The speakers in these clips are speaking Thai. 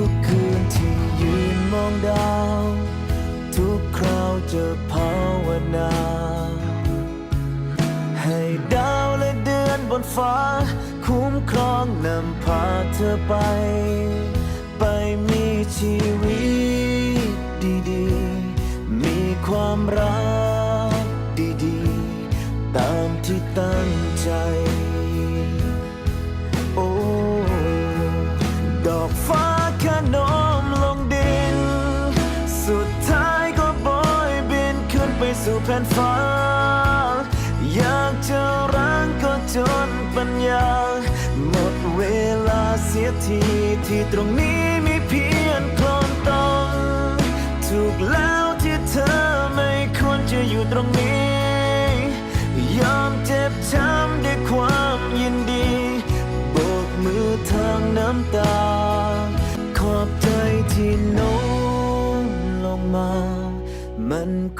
ทุกคืนที่ยืนมองดาว ทุกคราวจะภาวนา ให้ดาวและเดือนบนฟ้า คุ้มครองนำพาเธอไป ไปมีชีวิตดีๆ มีความรัก สู่แผ่นฟ้า อยากจะรังก็จนปัญญา หมดเวลาเสียทีที่ตรงนี้มีเพียงคลนตอง ถูกแล้วที่เธอไม่ควรจะอยู่ตรงนี้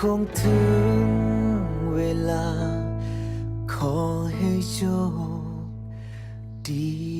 คงถึงเวลา ขอให้โชคดี